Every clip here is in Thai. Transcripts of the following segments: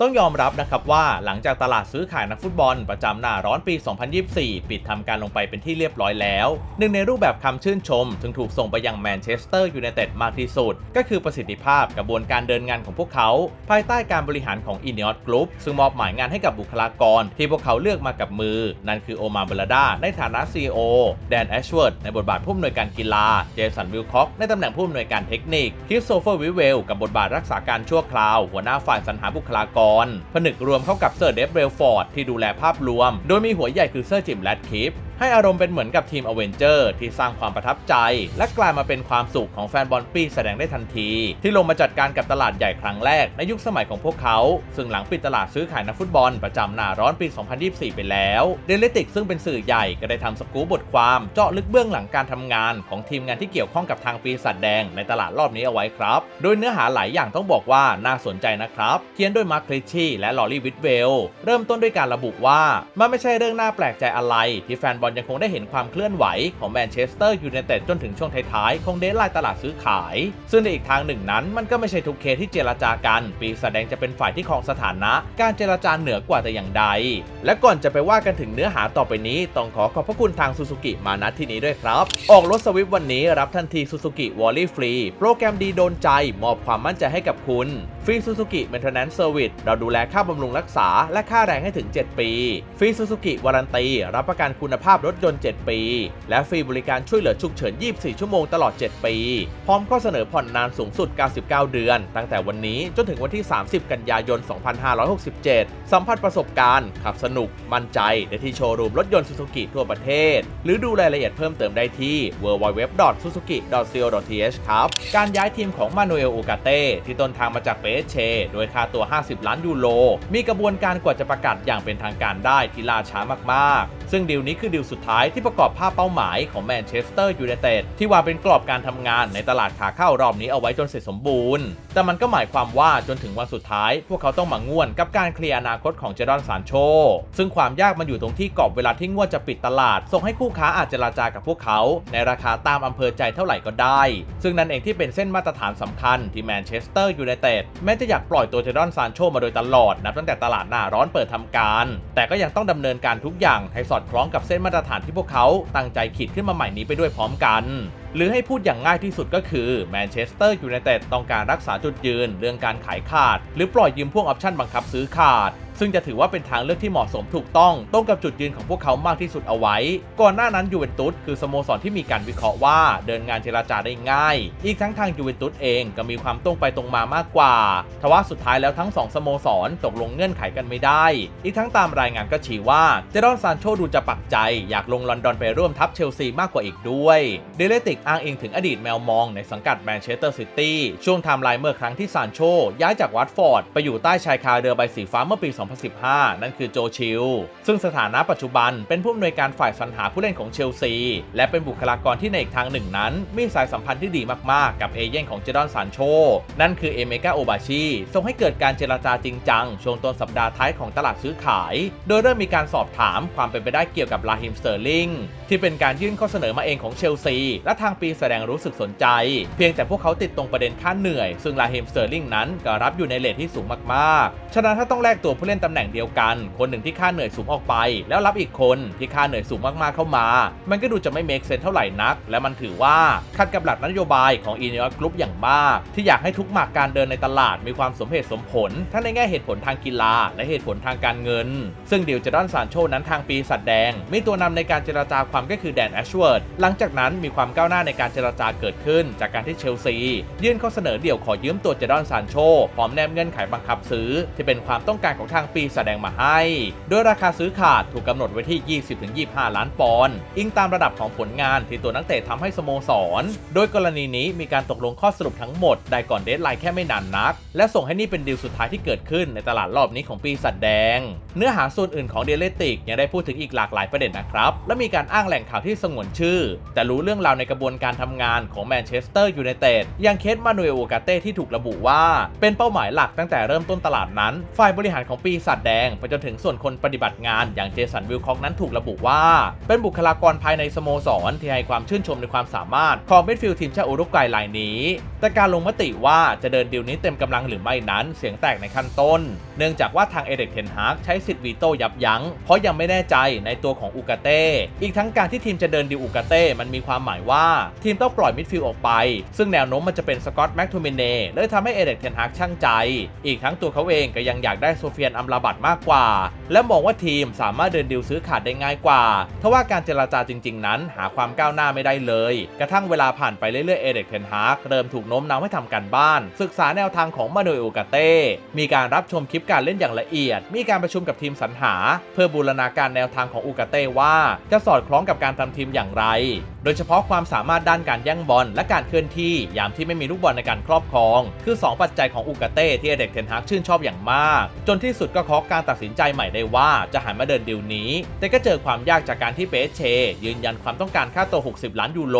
ต้องยอมรับนะครับว่าหลังจากตลาดซื้อขายนักฟุตบอลประจำหน้าร้อนปี 2024 ปิดทำการลงไปเป็นที่เรียบร้อยแล้ว หนึ่งในรูปแบบคำชื่นชมซึ่งถูกส่งไปยังแมนเชสเตอร์ยูไนเต็ดมากที่สุด ก็คือประสิทธิภาพกระบวนการเดินงานของพวกเขา ภายใต้การบริหารของอิน o อ g กรุ๊ปซึ่งมอบหมายงานให้กับบุคลากร ที่พวกเขาเลือกมากับมือ นั่นคือโอมาเบลดาในฐานะ CEO แดนแอชเวิร์ดในบทบาทผู้อำนวยการกีฬา เจสันวิลค็อกในตำแหน่งผู้อำนวยการเทคนิคคริสโซเฟอร์วิเวลกับบทบาทรักษาการชั่วคราว หัวหน้าฝ่ายสรรหาบุคลากรผนึกรวมเข้ากับเซอร์เดฟเบลฟอร์ดที่ดูแลภาพรวม โดยมีหัวใหญ่คือเซอร์จิมแรดคิฟ ให้อารมณ์เป็นเหมือนกับทีมอเวนเจอร์ที่สร้างความประทับใจ และกลายมาเป็นความสุขของแฟนบอลปีแสดงได้ทันที ที่ลงมาจัดการกับตลาดใหญ่ครั้งแรกในยุคสมัยของพวกเขา ซึ่งหลังปิดตลาดซื้อขายนักฟุตบอลประจำหน้าร้อนปี 2024 ไปแล้วเดลิติกซึ่งเป็นสื่อใหญ่ก็ได้ทำสกู๊ปบทความเจาะลึกเบื้องหลังการทำงานของทีมงานที่เกี่ยวข้องกับทางปีศาจแดงในตลาดรอบนี้เอาไว้ครับ โดยเนื้อหาหลายอย่างต้องบอกว่าน่าสนใจนะครับ เขียนโดยมาร์คคริชชี่และลอรี่วิทเวล เริ่มต้นด้วยการระบุว่ามันไม่ใช่เรื่องน่าแปลกใจอะไรที่แฟนบอลยังคงได้เห็นความเคลื่อนไหวของแมนเชสเตอร์ยูไนเต็ดจนถึงช่วงท้ายๆของเดทไลน์ตลาดซื้อขาย ซึ่งในอีกทางหนึ่งนั้นมันก็ไม่ใช่ทุกเคสที่เจรจากัน ปีศาจแดงจะเป็นฝ่ายที่ครองสถานะ การเจรจาเหนือกว่าแต่อย่างใด และก่อนจะไปว่ากันถึงเนื้อหาต่อไปนี้ ต้องขอขอบพระคุณทางซูซูกิมาณที่นี้ด้วยครับ ออกรถสวิฟวันนี้รับทันทีซูซูกิวอลลี่ฟรีโปรแกรมดีโดนใจมอบความมั่นใจให้กับคุณ ฟรีซูซูกิ Maintenance Service เราดูแลค่าบำรุงรักษา และค่าแรงให้ถึง 7 ปีฟรีซูซูกิวารันตี รับประกันคุณภาพรถยนต์ 7 ปี และฟรีบริการช่วยเหลือฉุกเฉิน 24 ชั่วโมงตลอด 7 ปี พร้อมข้อเสนอผ่อนนานสูงสุด 99 เดือน ตั้งแต่วันนี้จนถึงวันที่ 30 กันยายน 2567 สัมผัสประสบการณ์ ขับสนุก มั่นใจได้ที่โชว์รูมรถยนต์ซูซูกิทั่วประเทศ หรือดูรายละเอียดเพิ่มเติมได้ที่ www.suzuki.co.th ครับ การย้ายทีมของมานูเอลอูกาเต้ที่ต้นทางมาจากเปชโดยค่าตัว 50 ล้านยูโร มีกระบวนการกว่าจะประกาศอย่างเป็นทางการได้ที่ล่าช้ามากๆ ซึ่งดีลนี้คือดีลสุดท้ายที่ประกอบภาพเป้าหมายของแมนเชสเตอร์ยูไนเต็ดที่วางเป็นกรอบการทำงานในตลาดขาเข้ารอบนี้เอาไว้จนเสร็จสมบูรณ์ แต่มันก็หมายความว่าจนถึงวันสุดท้าย พวกเขาต้องมาง่วนกับการเคลียร์อนาคตของเจดอนซานโช ซึ่งความยากมันอยู่ตรงที่กรอบเวลาที่งวนจะปิดตลาด ส่งให้คู่ค้าอาจเจราจากับพวกเขา ในราคาตามอำเภอใจเท่าไหร่ก็ได้ ซึ่งนั่นเองที่เป็นเส้นมาตรฐานสำคัญที่แมนเชสเตอร์ยูไนเต็ดแม้จะอยากปล่อยตัวเจดอนซานโชมาโดยตลอดนับตั้งแต่ตลาดหน้าร้อนเปิดทำการ แต่ก็ยังต้องดำเนินการทุกอย่างให้สอดคล้องกับเส้นมาตรฐานที่พวกเขาตั้งใจขีดขึ้นมาใหม่นี้ไปด้วยพร้อมกัน หรือให้พูดอย่างง่ายที่สุดก็คือแมนเชสเตอร์ยูไนเต็ดต้องการรักษาจุดยืน เรื่องการขายขาด หรือปล่อยยืมพวกออปชั่นบังคับซื้อขาด ซึ่งจะถือว่าเป็นทางเลือกที่เหมาะสมถูกต้องตรงกับจุดยืนของพวกเขามากที่สุดเอาไว้ ก่อนหน้านั้นยูเวนตุสคือสโมสรที่มีการวิเคราะห์ว่าเดินงานเจราจาได้ง่าย อีกทั้งทางยูเวนตุสเองก็มีความตรงไปตรงมามากกว่า ทว่าสุดท้ายแล้วทั้งสองสโมสรตกลงเงื่อนไขกันไม่ได้ อีกทั้งตามรายงานก็ชี้ว่าเจดอนซานโชดูจะปักใจ อยากลงลอนดอนไปร่วมทัพเชลซีมากกว่าอีกด้วยเดเลติกอ้างอิงถึงอดีตแมวมองในสังกัดแมนเชสเตอร์ซิตี้ช่วงไทม์ไลน์เมื่อครั้งที่ซานโช ย้ายจากวัตฟอร์ด ไปอยู่ใต้ชายคาเรือใบสีฟ้าเมื่อปี 2015 นั่นคือโจชิล ซึ่งสถานะปัจจุบันเป็นผู้อำนวยการฝ่ายสรรหาผู้เล่นของเชลซี และเป็นบุคลากรที่ในอีกทางหนึ่งนั้น มีสายสัมพันธ์ที่ดีมากๆ กับเอเย่นของเจดอนซานโช นั่นคือเอเมกาโอบาชิส่งให้เกิดการเจรจาจริงจังช่วงต้นสัปดาห์ท้ายของตลาดซื้อขาย โดยเริ่มมีการสอบถามความเป็นไปได้เกี่ยวกับลาฮิมสเตอร์ลิง ที่เป็นการยื่นข้อเสนอมาเองของเชลซี และทางปีแสดงรู้สึกสนใจ เพียงแต่พวกเขาติดตรงประเด็นค่าเหนื่อย ซึ่งลาเฮมสเตอร์ลิงนั้นก็รับอยู่ในเลทที่สูงมากๆ ฉะนั้นถ้าต้องแลกตัวผู้เล่นตำแหน่งเดียวกัน คนหนึ่งที่ค่าเหนื่อยสูงออกไป แล้วรับอีกคนที่ค่าเหนื่อยสูงมากๆเข้ามา มันก็ดูจะไม่เมคเซนเท่าไหร่นัก และมันถือว่าขัดกับหลักนโยบายของอีเนียกรุ๊ปอย่างมาก ที่อยากให้ทุกหมากการเดินในตลาดมีความสมเหตุสมผลทั้งในแง่เหตุผลทางกีฬา และเหตุผลทางการเงิน ซึ่งเดียวเจดอนซานโชนั้นทางปีสัตว์แดงมีตัวนำในการเจรจาความก็คือแดนแอชเวิร์ดหลังจากนั้นมีความก้าวหน้าในการเจรจาเกิดขึ้น จากการที่เชลซี ยื่นข้อเสนอเดี่ยวขอยืมตัวเจดอนซานโชพร้อมแนบเงื่อนไขบังคับซื้อ ที่เป็นความต้องการของทางปีแสดงมาให้ โดยราคาซื้อขาดถูกกำหนดไว้ที่ 20-25 ล้านปอนด์อิงตามระดับของผลงานที่ตัวนักเตะทำให้สโมสร โดยกรณีนี้มีการตกลงข้อสรุปทั้งหมด ได้ก่อนเดทไลน์แค่ไม่นานนัก และส่งให้นี่เป็นดีลสุดท้ายที่เกิดขึ้นในตลาดรอบนี้ของปีสัตว์แดง เนื้อหาส่วนอื่นของเดลเลติกยังได้พูดถึงอีกหลากหลายประเด็นนะครับ และมีการอ้างางแหล่งข่าวที่สงวนชื่อ แต่รู้เรื่องราวในกระบวนการทำงานของแมนเชสเตอร์ยูไนเต็ดอย่างเคสมานูเอลโอกาเต้ที่ถูกระบุว่า เป็นเป้าหมายหลักตั้งแต่เริ่มต้นตลาดนั้น ฝ่ายบริหารของปีศาจแดงไปจนถึงส่วนคนปฏิบัติงานอย่างเจสันวิลคอกนั้นถูกระบุว่า เป็นบุคลากรภายในสโมสรที่ให้ความชื่นชมในความสามารถของมิดฟิลด์ทีมชาติอุรุกวัยรายนี้ แต่การลงมติว่าจะเดินดีลนี้เต็มกำลังหรือไม่นั้น เสียงแตกในขั้นต้น เนื่องจากว่าทางเอเด็กเทนฮากใช้สิทธิ์วีโต้ยับยั้งเพราะยังไม่แน่ใจในตัวของอูกาเต้อีกทั้งการที่ทีมจะเดินดีลอูกาเต้มันมีความหมายว่าทีมต้องปล่อยมิดฟิลด์ออกไป ซึ่งแนวโน้มมันจะเป็นสกอตต์แม็กทูมิเน่เลยทำให้เอเด็กเทนฮากช่างใจ อีกทั้งตัวเขาเองก็ยังอยากได้โซเฟียนอัมราบัตมากกว่า และมองว่าทีมสามารถเดินดีลซื้อขาดได้ง่ายกว่าทว่าการเจรจาจริง ๆ นั้น หาความก้าวหน้าไม่ได้เลย กระทั่งเวลาผ่านไปเรื่อยๆเอเด็กเทนฮากเริ่มถูกโน้มน้าวให้ทำการบ้าน ศึกษาแนวทางของมานูเอลกาเต้มีการรับชมคลิปการเล่นอย่างละเอียด มีการประชุมกับทีมสรรหา เพื่อบูรณาการแนวทางของอูกาเต้ว่าจะสอดคล้องกับการทำทีมอย่างไร โดยเฉพาะความสามารถด้านการแย่งบอลและการเคลื่อนที่ยามที่ไม่มีลูกบอลในการครอบครอง คือ 2 ปัจจัยของอูกาเต้ที่เด็กเทนฮากชื่นชอบอย่างมาก จนที่สุดก็เคาะการตัดสินใจใหม่ได้ว่าจะหันมาเดินดีลนี้ แต่ก็เจอความยากจากการที่เปเช ยืนยันความต้องการค่าตัว 60 ล้านยูโร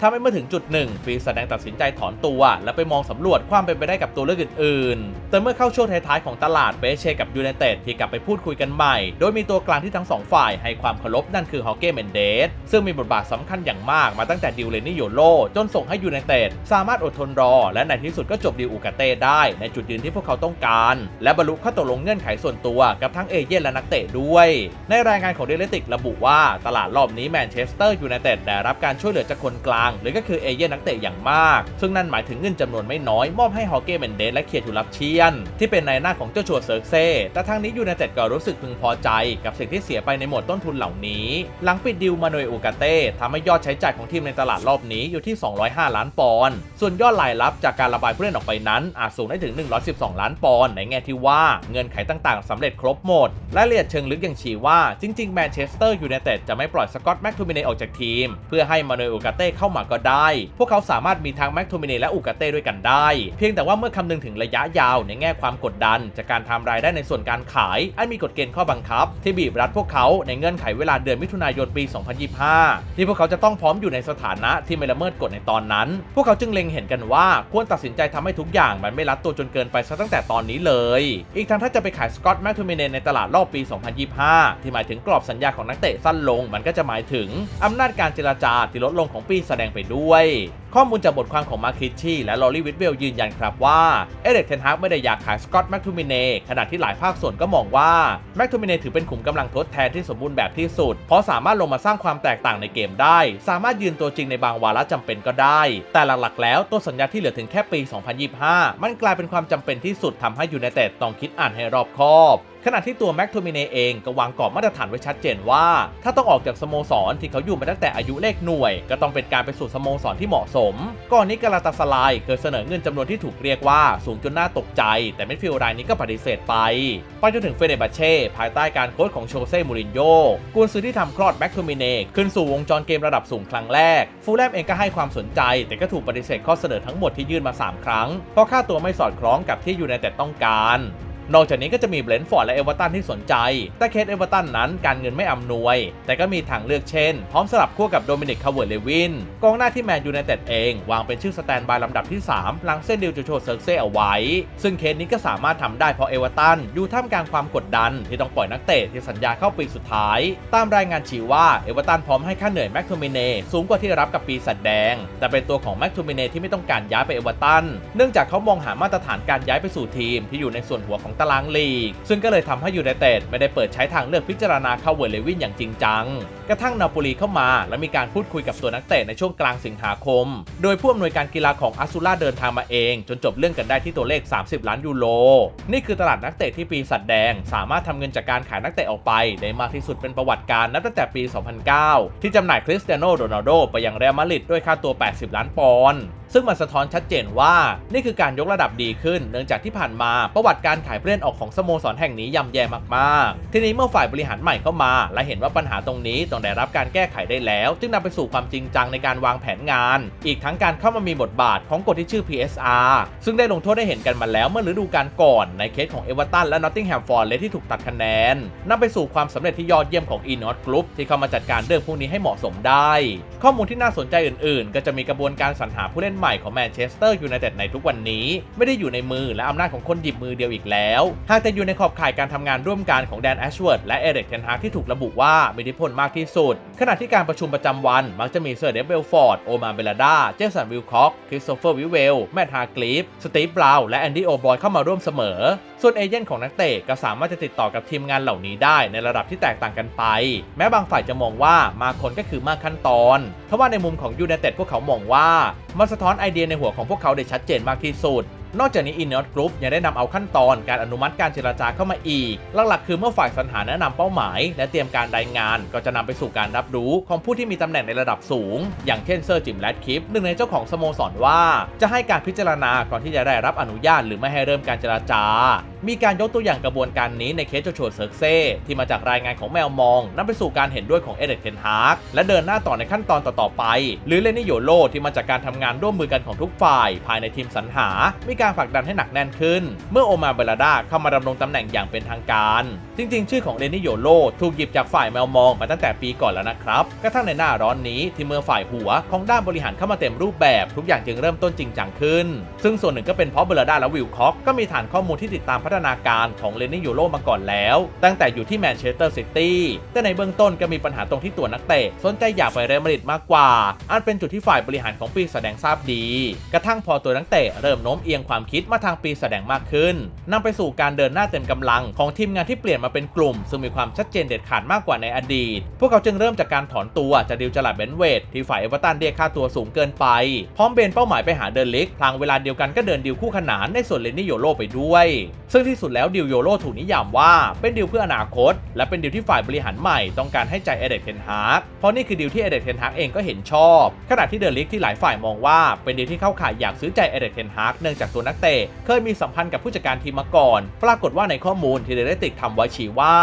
ทำให้เมื่อถึงจุดหนึ่งปีแสดงตัดสินใจถอนตัว และไปมองสำรวจความเป็นไปได้กับตัวเลือกอื่นๆ แต่เมื่อเข้าช่วงท้ายๆของตลาดเปเชกับยูไนเต็ดที่กลับไปพูดคุยกันใหม่ โดยมีตัวกลางที่ทั้งสองฝ่ายให้ความเคารพนั่นคือฮอเก้เมนเดส ซึ่งมีบทบาทสำคัญอย่างมากมาตั้งแต่ดิวเลนิโยโล จนส่งให้ยูไนเต็ดสามารถอดทนรอ และในที่สุดก็จบดีลอูกาเต้ได้ในจุดยืนที่พวกเขาต้องการ และบรรลุข้อตกลงเงื่อนไขส่วนตัวกับทั้งเอเย่นและนักเตะด้วย ในรายงานของเดลติกระบุว่าตลาดรอบนี้แมนเชสเตอร์ยูไนเต็ดได้รับการช่วยเหลือจากคนกลาง หรือก็คือเอเย่นนักเตะอย่างมาก ซึ่งนั่นหมายถึงเงินจำนวนไม่น้อยมอบให้ฮอเก้เมนเดสและเคียร์ทูลับเชียน ที่เป็นนายหน้าของเจ้าชัวเซิร์กเซ่แต่ทางนี้ยูไนเต็ดก็รู้สึกพึงพอใจกับสิ่งที่เสียไปในหมวดต้นทุนเหล่านี้ หลังปิดดิวมาโนเอลอูกาเต้ทำให้ยอดใช้จ่ายของทีมในตลาดรอบนี้อยู่ที่ 205 ล้านปอนด์ส่วนยอดรายรับจากการระบายผู้เล่นออกไปนั้นอาจสูงได้ถึง 112 ล้านปอนด์ในแง่ที่ว่าเงื่อนไขต่างๆสำเร็จครบหมดและละเอียดเชิงลึกอย่างชี้ว่าจริงๆแมนเชสเตอร์ยูไนเต็ดจะไม่ปล่อยสกอตต์แม็กทูมิเนออกจากทีม เพื่อให้มาโนเอลอูกาเต้เข้ามาก็ได้ พวกเขาสามารถมีทั้งแม็กทูมิเนและอูกาเต้ด้วยกันได้ เพียงแต่ว่าเมื่อคำนึงถึงระยะยาวในแง่ความกดดัน จากการทำรายได้ในส่วนการขายอันมีกฎเกณฑ์ข้อบังคับ ที่บีบรัดพวกเขาในเงื่อนไขเวลาเดือนมิถุนายนปี2025 ที่พวกเขาจะต้องพร้อมอยู่ในสถานะที่ไม่ละเมิดกฎในตอนนั้น พวกเขาจึงเล็งเห็นกันว่าควรตัดสินใจทำให้ทุกอย่างมันไม่รัดตัวจนเกินไปซะตั้งแต่ตอนนี้เลย อีกทั้งถ้าจะไปขายสกอตแมคทูมิเนในตลาดรอบปี 2025 ที่หมายถึงกรอบสัญญาของนักเตะสั้นลง มันก็จะหมายถึงอำนาจการเจรจาที่ลดลงของปีแสดงไปด้วย ข้อมูลจากบทความของมาคิชชี่และลอรี่วิทเวลยืนยันครับว่า เอเด็กเทนฮากไม่ได้อยากขายสกอตแมคทูมินเนขณะที่หลายภาคส่วนก็มองว่าแมคทูมินเนถือเป็นขุมกำลังทดแทนที่สมบูรณ์แบบที่สุด เพราะสามารถลงมาสร้างความแตกต่างในเกมได้ สามารถยืนตัวจริงในบางวาระจำเป็นก็ได้ แต่หลักๆ แล้วตัวสัญญาที่เหลือถึงแค่ปี 2025 มันกลายเป็นความจำเป็นที่สุดทำให้ยูไนเต็ดต้องคิดอ่านให้รอบคอบ ขณะที่ตัวแม็กโทมิเนเองก็วางกรอบมาตรฐานไว้ชัดเจนว่า ถ้าต้องออกจากสโมสรที่เขาอยู่มาตั้งแต่อายุเลขหน่วย ก็ต้องเป็นการไปสู่สโมสรที่เหมาะสม ก่อนนี้กาลาตาสลายเคยเสนอเงินจำนวนที่ถูกเรียกว่าสูงจนน่าตกใจ แต่เมดฟิลด์รายนี้ก็ปฏิเสธไป ไปจนถึงเฟเนบาเช่ภายใต้การโค้ชของโชเซ่มูรินโญ่กุนซือที่ทำคลอดแม็กโทมิเนขึ้นสู่วงจรเกมระดับสูงครั้งแรก ฟูลแลมเองก็ให้ความสนใจ แต่ก็ถูกปฏิเสธข้อเสนอทั้งหมดที่ยื่นมา 3 ครั้งเพราะค่าตัวไม่สอดคล้องกับที่อยูไนเต็ดต้องการ นอกจากนี้ก็จะมีเบรนท์ฟอร์ดและเอเวอร์ตันที่สนใจ แต่เคสเอเวอร์ตันนั้นการเงินไม่อำนวย แต่ก็มีทางเลือกเช่น พร้อมสลับคู่กับโดมินิกคาเวอร์เลวินกองหน้าที่แมนยูไนเต็ดเอง วางเป็นชื่อสแตนบายลำดับที่ 3 หลังเส้นดิวโจโชเซิร์กเซ่เอาไว้ ซึ่งเคสนี้ก็สามารถทำได้เพราะเอเวอร์ตันอยู่ท่ามกลางความกดดันที่ต้องปล่อยนักเตะที่สัญญาเข้าปีสุดท้าย ตามรายงานชี้ว่าเอเวอร์ตันพร้อมให้ค่าเหนื่อยแม็กโทมิเนสูงกว่าที่รับกับปีศาจแดง แต่เป็นตัวของแม็กโทมิเนที่ไม่ต้องการย้ายไปเอเวอร์ตันเนื่องจากเขามองหามาตรฐานการย้ายไปสู่ทีมที่อยู่ในส่วนหัวของตารางลีก ซึ่งก็เลยทำให้ยูไนเต็ดไม่ได้เปิดใช้ทางเลือกพิจารณาเข้าเวอร์เลวินอย่างจริงจัง กระทั่งนาโปลีเข้ามา และมีการพูดคุยกับตัวนักเตะในช่วงกลางสิงหาคม โดยผู้อำนวยการกีฬาของอาซูล่าเดินทางมาเอง จนจบเรื่องกันได้ที่ตัวเลข 30 ล้านยูโร นี่คือตลาดนักเตะที่ปีศาจแดง สามารถทำเงินจากการขายนักเตะออกไปได้มากที่สุดเป็นประวัติการนับตั้งแต่ปี 2009 ที่จำหน่ายคริสเตียโนโรนัลโดไปยังเรอัลมาดริดด้วยค่าตัว 80 ล้านปอนด์ ซึ่งมันสะท้อนชัดเจนว่านี่คือการยกระดับดีขึ้น เนื่องจากที่ผ่านมาประวัติการขายผู้เล่นออกของสโมสรแห่งนี้ย่ำแย่มากๆ ทีนี้เมื่อฝ่ายบริหารใหม่เข้ามา และเห็นว่าปัญหาตรงนี้ต้องได้รับการแก้ไขได้แล้ว จึงนำไปสู่ความจริงจังในการวางแผนงาน อีกทั้งการเข้ามามีบทบาทของกฎที่ชื่อ PSR ซึ่งได้ลงโทษได้เห็นกันมาแล้วเมื่อฤดูกาลก่อนในเคสของเอเวอร์ตันและ Nottingham Forest ที่ถูกตัดคะแนนนำไปสู่ความสำเร็จที่ยอดเยี่ยมของ e n o t Group ที่เข้ามาจัดการเรื่องพวกนี้ให้เหมาะสมได้ ข้อมูลที่น่าสนใจอื่น ๆ ก็จะมีกระบวนการสรรหาผู้เล่นใหม่ของแมนเชสเตอร์ยูไนเต็ดในทุกวันนี้ ไม่ได้อยู่ในมือและอำนาจของคนหยิบมือเดียวอีกแล้ว หากแต่อยู่ในขอบข่ายการทำงานร่วมกันของแดนแอชเวิร์ดและเอริกเทนฮากที่ถูกระบุว่ามีอิทธิพลมากที่สุด ขณะที่การประชุมประจำวัน มักจะมีเซอร์เดฟเบลฟอร์ด โอมาเบลดา เจสันวิลคอกคริสโตเฟอร์วิเวล แมตต์ฮาร์กลีฟสตีฟบราวน์และแอนดี้โอบอยเข้ามาร่วมเสมอ ส่วนเอเจนต์ของนักเตะก็สามารถจะติดต่อกับทีมงานเหล่านี้ได้ในระดับที่แตกต่างกันไป แม้บางฝ่ายจะมองว่ามาคนก็คือมากขั้นตอนทว่าในมุมของยูไนเต็ดพวกเขามองว่า มันสะท้อนไอเดียในหัวของพวกเขาได้ชัดเจนมากที่สุด นอกจากนี้ i n o t Group ยังได้นำเอาขั้นตอนการอนุมัติการเจรจาเข้ามาอีก หลักๆ คือเมื่อฝ่ายสรรหาแนะนำเป้าหมาย และเตรียมการรายงาน ก็จะนำไปสู่การรับรู้ของผู้ที่มีตำแหน่งในระดับสูง อย่างเช่นเซอร์จิมแรดคิปหนึ่งในเจ้าของสโมสรว่า จะให้การพิจารณาก่อนที่จะได้รับอนุญาต หรือไม่ให้เริ่มการเจรจามีการยกตัวอย่างกระบวนการนี้ในเคสโจชัวเซิร์กเซ่ที่มาจากรายงานของแมวมองนำไปสู่การเห็นด้วยของเอเดกเทนฮาร์กและเดินหน้าต่อในขั้นตอนต่อๆไป หรือเลนิโยโลที่มาจากการทำงานร่วมมือกันของทุกฝ่าย ภายในทีมสรรหา มีการผลักดันให้หนักแน่นขึ้น เมื่อโอมาเบลาดาเข้ามาดำรงตำแหน่งอย่างเป็นทางการ จริงๆ ชื่อของเลนิโยโลถูกหยิบจากฝ่ายแมวมองมาตั้งแต่ปีก่อนแล้วนะครับกระทั่งในหน้าร้อนนี้ที่เมื่อฝ่ายหัวของด้านบริหารเข้ามาเต็มรูปแบบ ทุกอย่างจึงเริ่มต้นจริงจังขึ้น ซึ่งส่วนหนึ่งก็เป็นเพราะเบลาดาและวิลคอกก็มีฐานข้อมูลที่ติดตามพัฒนาการของเลนิโยโลมาก่อนแล้ว ตั้งแต่อยู่ที่แมนเชสเตอร์ซิตี้แต่ในเบื้องต้นก็มีปัญหาตรงที่ตัวนักเตะสนใจอยากไปเรอัลมาดริดมากกว่าอันเป็นจุดที่ฝ่ายบริหารของปีแสดงทราบดี กระทั่งพอตัวนักเตะเริ่มโน้มเอียงความคิดมาทางปีแสดงมากขึ้นนำไปสู่การเดินหน้าเต็มกำลังของทีมงานที่เปลี่ยนมาเป็นกลุ่ม ซึ่งมีความชัดเจนเด็ดขาดมากกว่าในอดีต พวกเขาจึงเริ่มจากการถอนตัวจากดิวจลาดเบนเวดที่ฝ่ายเอเวอร์ตันเรียกค่าตัวสูงเกินไป พร้อมเบนเป้าหมายไปหาเดินลิกพลางเวลาเดียวกันก็เดินดิวคู่ขนานในส่วนเลนนี่โยโลไปด้วยซึ่งที่สุดแล้วดิวโยโลถูกนิยามว่าเป็นดิวเพื่ออนาคต และเป็นดิวที่ฝ่ายบริหารใหม่ต้องการให้ใจเอเดกเทนฮากเพราะนี่คือดิวที่เอเดกเทนฮากเองก็เห็นชอบ ขณะที่เดลิกที่หลายฝ่ายมองว่าเป็นดิวที่เข้าข่ายอยากซื้อใจเอเดกเทนฮากเนื่องจากตัวนักเตะเคยมีสัมพันธ์กับผู้จัดการทีมมาก่อน ปรากฏว่าในข้อมูลที่เดลติกทำไว้ชี้ว่า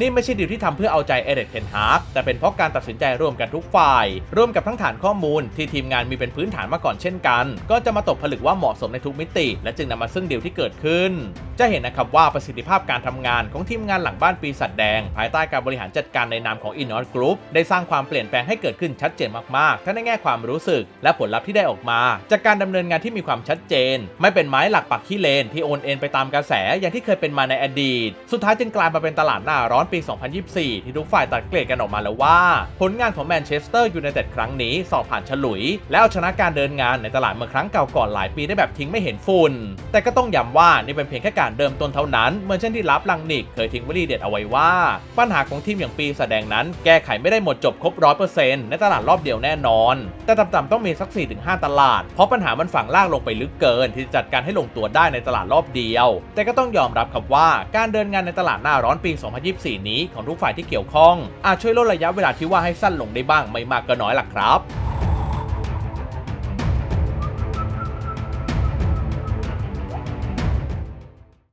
นี่ไม่ใช่ดิวที่ทำเพื่อเอาใจเอเดกเทนฮากแต่เป็นเพราะการตัดสินใจร่วมกันทุกฝ่าย ร่วมกับทั้งฐานข้อมูลที่ทีมงานมีเป็นพื้นฐานมาก่อนเช่นกัน ก็จะมาตกผลึกว่าเหมาะสมในทุกมิติ และจึงนำมาซึ่งดิวที่เกิดขึ้น จะเห็นนะครับว่าประสิทธิภาพการทำงานของทีมงานหลังบ้านปีศาจแดง ภายใต้การบริหารจัดการในนามของ i n o t Group ได้สร้างความเปลี่ยนแปลงให้เกิดขึ้นชัดเจนมากๆ ทั้งในแง่ความรู้สึก และผลลัพธ์ที่ได้ออกมา จากการดำเนินงานที่มีความชัดเจน ไม่เป็นไม้หลักปักขี้เลนที่โอนเอ็นไปตามกระแสอย่างที่เคยเป็นมาในอดีต สุดท้ายจึงกลายมาเป็นตลาดหน้าร้อนปี 2024 ที่ทุกฝ่ายตัดเกรดกันออกมาแล้วว่า ผลงานของแมนเชสเตอร์ยูไนเต็ดครั้งนี้สอบผ่านฉลุย และเอาชนะการเดินงานในตลาดเมื่อครั้งเก่าก่อนหลายปีได้แบบทิ้งไม่เห็นฝุ่นแต่ก็ต้องย้ำว่านี่เป็นเพียงแค่การเดิมต้นเท่านั้น เหมือนเช่นที่รับลังนิกเคยทิ้งวลีเด็ดเอาไว้ว่า ปัญหาของทีมอย่างปีแสดงนั้น แก้ไขไม่ได้หมดจบครบร้อยเปอร์เซ็นต์ในตลาดรอบเดียวแน่นอน แต่ต่ำๆต้องมีสัก 4-5 ตลาด เพราะปัญหามันฝังลากลงไปลึกเกิน ที่จะจัดการให้ลงตัวได้ในตลาดรอบเดียว แต่ก็ต้องยอมรับครับว่าการเดินงานในตลาดหน้าร้อนปี 2024 นี้ของทุกฝ่ายที่เกี่ยวข้องอาจช่วยลดระยะเวลาที่ว่าให้สั้นลงได้บ้างไม่มากก็น้อยล่ะครับ